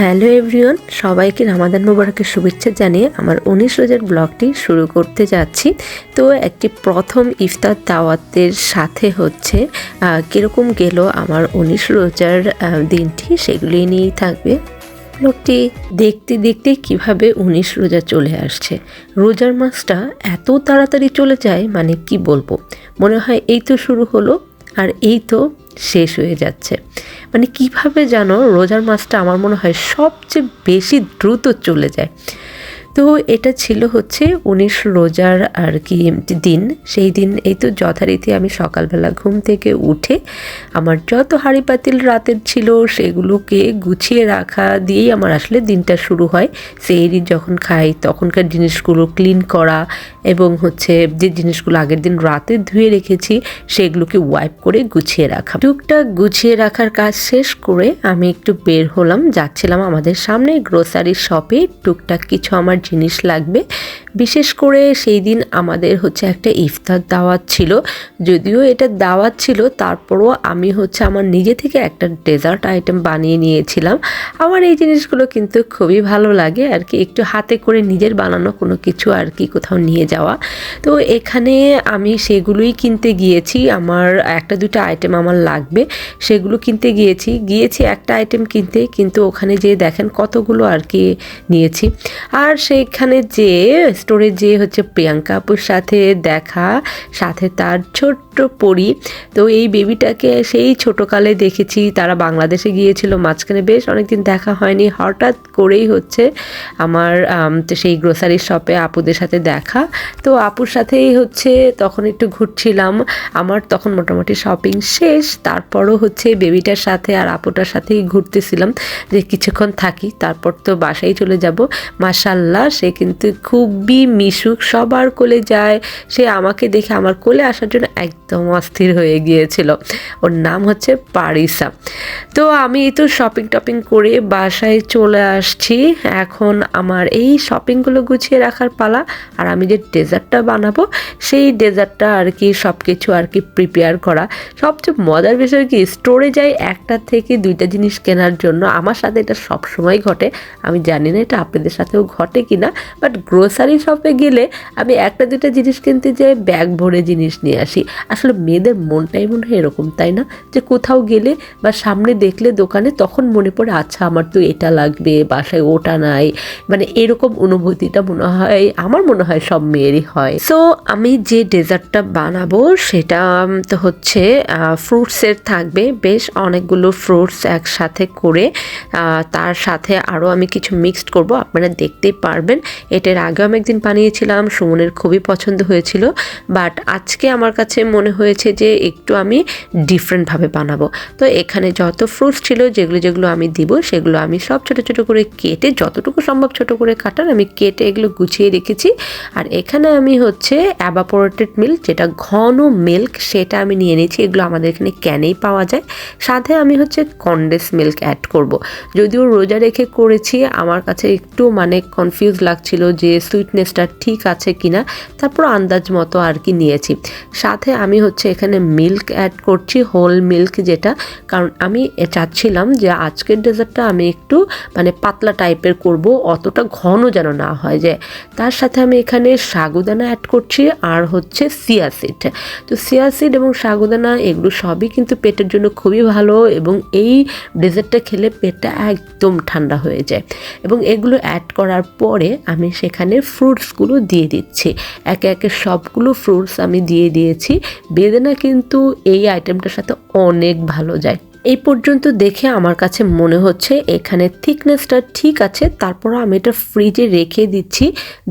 Hello everyone, সবাইকে রামাদান মোবারকের শুভেচ্ছা জানিয়ে আমার উনিশ রোজার ব্লগটি শুরু করতে যাচ্ছি। তো একটি প্রথম ইফতার দাওয়াতের সাথে হচ্ছে কীরকম গেল আমার উনিশ রোজার দিনটি সেগুলি নিয়েই থাকবে। লোকটি দেখতে দেখতে কীভাবে উনিশ রোজা চলে আসছে। রোজার মাসটা এত তাড়াতাড়ি চলে যায় মানে কি বলব? মনে হয় এই তো শুরু হলো, আর এই তো শেষ হয়ে যাচ্ছে। মানে কীভাবে জানো রোজার মাসটা আমার মনে হয় সবচেয়ে বেশি দ্রুত চলে যায়। তো এটা ছিল হচ্ছে উনিশ রোজার আর কি দিন। সেই দিন এই তো যথারীতি আমি সকালবেলা ঘুম থেকে উঠে আমার যত হাঁড়ি পাতিল রাতের ছিল সেগুলোকে গুছিয়ে রাখা দিয়েই আমার আসলে দিনটা শুরু হয়। সেই যখন খাই তখনকার জিনিসগুলো ক্লিন করা এবং হচ্ছে যে জিনিসগুলো আগের দিন রাতে ধুয়ে রেখেছি সেগুলোকে ওয়াইপ করে গুছিয়ে রাখা। টুকটাক গুছিয়ে রাখার কাজ শেষ করে আমি একটু বের হলাম। যাচ্ছিলাম আমাদের সামনে গ্রোসারি শপে টুকটাক কিছু আমার জিনিস লাগবে। বিশেষ করে সেই দিন আমাদের হচ্ছে একটা ইফতার দাওয়াত ছিল। যদিও এটা দাওয়াত ছিল, তারপরও আমি হচ্ছে আমার নিজে থেকে একটা ডেজার্ট আইটেম বানিয়ে নিয়েছিলাম। আমার এই জিনিসগুলো কিন্তু খুবই ভালো লাগে আর কি, একটু হাতে করে নিজের বানানো কোনো কিছু আর কি কোথাও নিয়ে যাওয়া। তো এখানে আমি সেগুলোই কিনতে গিয়েছি, আমার একটা দুটো আইটেম আমার লাগবে, সেগুলো কিনতে গিয়েছি। গিয়েছি একটা আইটেম কিনতে, কিন্তু ওখানে যেয়ে দেখেন কতগুলো আর কি নিয়েছি। আর সেইখানে যে স্টোরে যে হচ্ছে প্রিয়াঙ্কা আপুর সাথে দেখা সাথে তার ছোট্ট পরি। তো এই বেবিটাকে সেই ছোটোকালে দেখেছি। তারা বাংলাদেশে গিয়েছিল, মাঝখানে বেশ অনেকদিন দেখা হয়নি। হঠাৎ করেই হচ্ছে আমার সেই গ্রোসারি শপে আপুদের সাথে দেখা। তো আপুর সাথেই হচ্ছে তখন একটু ঘুরছিলাম। আমার তখন মোটামুটি শপিং শেষ। তারপরও হচ্ছে বেবিটার সাথে আর আপুটার সাথেই ঘুরতেছিলাম যে কিছুক্ষণ থাকি, তারপর তো বাসায় চলে যাব। মাসাল্লাহ সে কিন্তু খুবই মিশুক, সবার কোলে যায়। সে আমাকে দেখে আমার কোলে আসার জন্য একদম অস্থির হয়ে গিয়েছিল। ওর নাম হচ্ছে পারিসা। তো আমি তো শপিং টপিং করে বাসায় চলে আসছি। এখন আমার এই শপিংগুলো গুছিয়ে রাখার পালা আর আমি যে ডেজার্টটা বানাবো, সেই ডেজার্টটা আর কি সব কিছু আর কি প্রিপেয়ার করা। সবচেয়ে মজার বিষয় কি স্টোরে যাই একটা থেকে দুইটা জিনিস কেনার জন্য, আমার সাথে এটা সবসময় ঘটে। আমি জানি না এটা আপনাদের সাথেও ঘটে কি না বাট গ্রোসারি শপে গেলে আমি একটা দুটা জিনিস কিনতে যাই ব্যাগ ভরে জিনিস নিয়ে আসি। আসলে মেয়েদের মনটাই মনে হয় এরকম, তাই না? যে কোথাও গেলে বা সামনে দেখলে দোকানে তখন মনে পড়ে আচ্ছা আমার তো এটা লাগবে, বাসায় ওটা নাই। মানে এরকম অনুভূতিটা মনে হয়, আমার মনে হয় সব মেয়েরই হয়। সো আমি যে ডেজার্টটা বানাবো সেটা তো হচ্ছে ফ্রুটসের থাকবে। বেশ অনেকগুলো ফ্রুটস একসাথে করে তার সাথে আরও আমি কিছু মিক্সড করব। আপনারা দেখতেই পারবেন। এটার আগেও আমি একদিন বানিয়েছিলাম, সুমনের খুবই পছন্দ হয়েছিল। বাট আজকে আমার কাছে মনে হয়েছে যে একটু আমি ডিফারেন্টভাবে বানাবো। তো এখানে যত ফ্রুটস ছিল, যেগুলো যেগুলো আমি দিব, সেগুলো আমি সব ছোট ছোট করে কেটে, যতটুকু সম্ভব ছোট করে কাটার, আমি কেটে এগুলো গুছিয়ে রেখেছি। আর এখানে আমি হচ্ছে অ্যাবাপোরেটেড মিল্ক যেটা ঘন মিল্ক সেটা আমি নিয়ে নিয়েছি। এগুলো আমাদের এখানে ক্যানেই পাওয়া যায়। সাথে আমি হচ্ছে কন্ডেন্স মিল্ক অ্যাড করব। যদিও রোজা রেখে করেছি, আমার কাছে একটু মানে কনফিউজ লাগছিল যে সুইটনেসটা ঠিক আছে কিনা। তারপর আন্দাজ মতো আর কি নিয়েছি। সাথে আমি হচ্ছে এখানে মিল্ক অ্যাড করছি হোল মিল্ক যেটা। কারণ আমি চাচ্ছিলাম যে আজকের ডেজার্টটা আমি একটু মানে পাতলা টাইপের করব, অতটা ঘন যেন না হয় যে। তার সাথে আমি এখানে সাগুদানা অ্যাড করছি আর হচ্ছে সিয়াসিড তো সিয়াসিড এবং সাগুদানা এগুলো সবই কিন্তু পেটের জন্য খুবই ভালো এবং এই ডেজার্টটা খেলে পেটটা একদম ঠান্ডা হয়ে যায়। এবং এগুলো অ্যাড করার পরে আমি সেখানে ফ্রুটসগুলো দিয়ে দিচ্ছি। একে একে সবগুলো ফ্রুটস আমি দিয়ে দিয়েছি। বেদেনা কিন্তু এই আইটেমটার সাথে অনেক ভালো যায়। এই পর্যন্ত দেখে আমার কাছে মনে হচ্ছে এখানে থিকনেসটা ঠিক আছে, তারপর আমি এটা ফ্রিজে রেখে দিচ্ছি।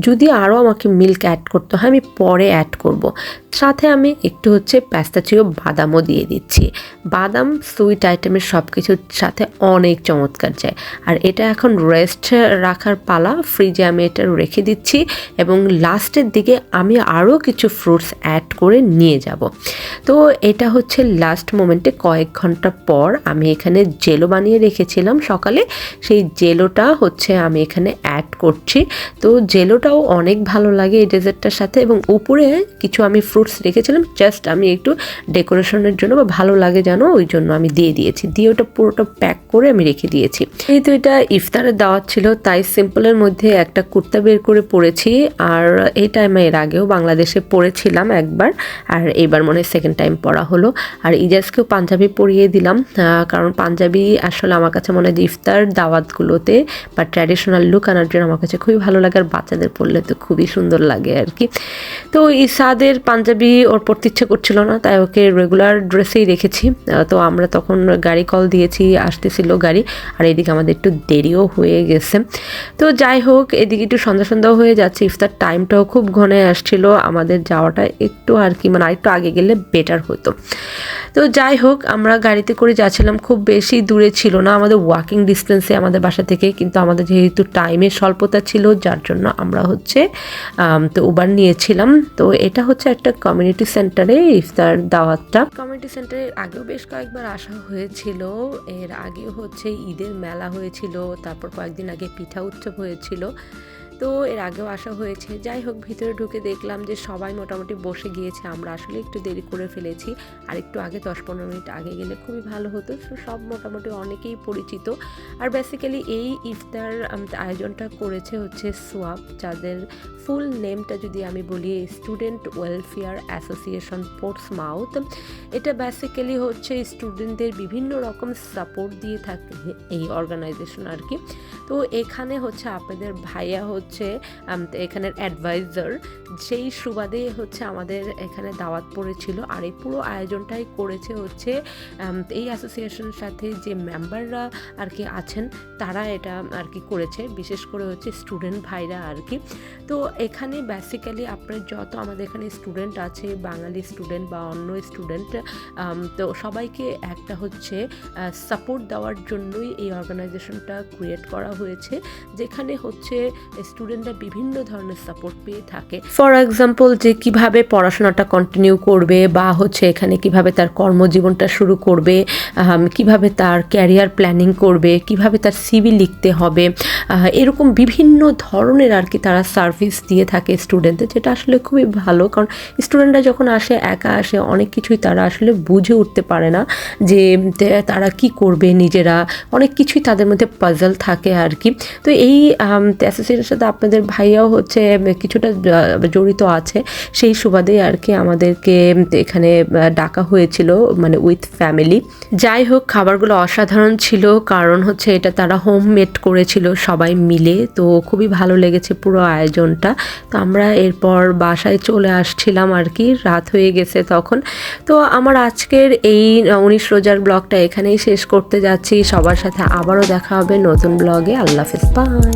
যদি আরও আমাকে মিল্ক অ্যাড করতে হয়, আমি পরে অ্যাড করব। সাথে আমি একটু হচ্ছে প্যাস্তাচিও বাদামও দিয়ে দিচ্ছি। বাদাম সুইট আইটেমের সব কিছুর সাথে অনেক চমৎকার যায়। আর এটা এখন রেস্ট রাখার পালা ফ্রিজে আমি এটা রেখে দিচ্ছি এবং লাস্টের দিকে আমি আরও কিছু ফ্রুটস অ্যাড করে নিয়ে যাব। তো এটা হচ্ছে লাস্ট মোমেন্টে কয়েক ঘণ্টা পর পর আমি এখানে জেলো বানিয়ে রেখেছিলাম সকালে। সেই জেলোটা হচ্ছে আমি এখানে অ্যাড করছি। তো জেলোটাও অনেক ভালো লাগে এই ডেজার্টটার সাথে এবং উপরে কিছু আমি ফ্রুটস রেখেছিলাম জাস্ট আমি একটু ডেকোরেশনের জন্য বা ভালো লাগে যেন ওই জন্য আমি দিয়ে দিয়েছি। দিয়ে ওটা পুরোটা প্যাক করে আমি রেখে দিয়েছি। যেহেতু এটা ইফতারের দাওয়াত ছিল, তাই সিম্পলের মধ্যে একটা কুর্তা বের করে পরেছি। আর এই টাইমে এর আগেও বাংলাদেশে পরেছিলাম একবার, আর এইবার মনে হয় সেকেন্ড টাইম পরা হলো। আর ইজাজকেও পাঞ্জাবি পরিয়ে দিলাম। কারণ পাঞ্জাবি আসলে আমার কাছে মনে হয় ইফতার দাওয়াতগুলোতে বা ট্র্যাডিশনাল লুক আনার জন্য আমার কাছে খুবই ভালো লাগে, আর বাচ্চাদের পরলে তো খুবই সুন্দর লাগে আর কি। তো ইসাদের পাঞ্জাবি ওর পরতে ইচ্ছে করছিল না, তাই ওকে রেগুলার ড্রেসেই রেখেছি। তো আমরা তখন গাড়ি কল দিয়েছি, আসতেছিল গাড়ি, আর এদিকে আমাদের একটু দেরিও হয়ে গেছে। তো যাই হোক, এদিকে একটু সন্ধ্যা সন্ধ্যা হয়ে যাচ্ছে, ইফতার টাইমটাও খুব ঘনে আসছিল, আমাদের যাওয়াটা একটু আর কি মানে আরেকটু আগে গেলে বেটার হতো। তো যাই হোক, আমরা গাড়িতে করে যাচ্ছিলাম খুব বেশি দূরে ছিল না, আমাদের ওয়াকিং ডিস্টেন্সে আমাদের বাসা থেকে, কিন্তু আমাদের যেহেতু টাইমের স্বল্পতা ছিল, যার জন্য আমরা হচ্ছে তো উবার নিয়েছিলাম। তো এটা হচ্ছে একটা কমিউনিটি সেন্টারে ইফতার দাওয়াতটা। কমিউনিটি সেন্টারে আগেও বেশ কয়েকবার আসা হয়েছিল। এর আগেও হচ্ছে ঈদের মেলা হয়েছিল, তারপর কয়েকদিন আগে পিঠা উৎসব হয়েছিল। তো এর আগেও আসা হয়েছে। যাই হোক ভিতরে ঢুকে দেখলাম যে সবাই মোটামুটি বসে গিয়েছে। আমরা আসলে একটু দেরি করে ফেলেছি। আর একটু আগে দশ পনেরো মিনিট আগে গেলে খুবই ভালো হতো। তো সব মোটামুটি অনেকেই পরিচিত। আর বেসিক্যালি এই ইফতার আয়োজনটা করেছে হচ্ছে সোয়াব, যাদের ফুল নেমটা যদি আমি বলি student welfare association Portsmouth এটা বেসিক্যালি হচ্ছে স্টুডেন্টদের বিভিন্ন রকম সাপোর্ট দিয়ে থাকে এই অর্গানাইজেশন আর কি তো এখানে হচ্ছে আপনাদের ভাইয়া হচ্ছে আম, এখানের অ্যাডভাইজার সেই সুবাদে হচ্ছে আমাদের এখানে দাওয়াত পড়েছিল আর এই পুরো আয়োজনটাই করেছে হচ্ছে এই অ্যাসোসিয়েশনের সাথে যে মেম্বাররা আর কি আছেন তারা এটা আর কি করেছে বিশেষ করে হচ্ছে স্টুডেন্ট ভাইরা আর কি। তো এখানে বেসিক্যালি আপনার যত আমাদের এখানে স্টুডেন্ট আছে বাঙালি স্টুডেন্ট বা অন্য স্টুডেন্ট তো সবাইকে একটা হচ্ছে সাপোর্ট দেওয়ার জন্যই এই অর্গানাইজেশনটা ক্রিয়েট করা হয়েছে যেখানে হচ্ছে স্টুডেন্টরা বিভিন্ন ধরনের সাপোর্ট পেয়ে থাকে। ফর এক্সাম্পল যে কীভাবে পড়াশোনাটা কন্টিনিউ করবে বা হচ্ছে এখানে কীভাবে তার কর্মজীবনটা শুরু করবে কীভাবে তার ক্যারিয়ার প্ল্যানিং করবে, কীভাবে তার সিভি লিখতে হবে এরকম বিভিন্ন ধরনের আর কি তারা সার্ভিস দিয়ে থাকে স্টুডেন্টদের যেটা আসলে খুবই ভালো। কারণ স্টুডেন্টরা যখন আসে, একা আসে, অনেক কিছুই তারা আসলে বুঝে উঠতে পারে না যে তারা কি করবে নিজেরা। অনেক কিছুই তাদের মধ্যে পাজল থাকে আর কি। তো এই অ্যাসোসিয়েশনের সাথে আপনাদের ভাইয়াও হচ্ছে, কিছুটা জড়িত আছে। সেই সুবাদে আর কি আমাদেরকে, এখানে ডাকা হয়েছিল মানে উইথ ফ্যামিলি যাই হোক, খাবারগুলো অসাধারণ ছিল। কারণ হচ্ছে এটা তারা হোমমেড করেছিল সবাই মিলে। তো খুবই ভালো লেগেছে পুরো আয়োজনটা। তো আমরা এরপর বাসায় চলে আসছিলাম আর কি, রাত হয়ে গেছে তখন। তো আমার আজকের এই উনিশ রোজার ব্লগটা এখানেই শেষ করতে যাচ্ছি। সবার সাথে আবারও দেখা হবে নতুন ব্লগে। আল্লাহ হাফেজ বাই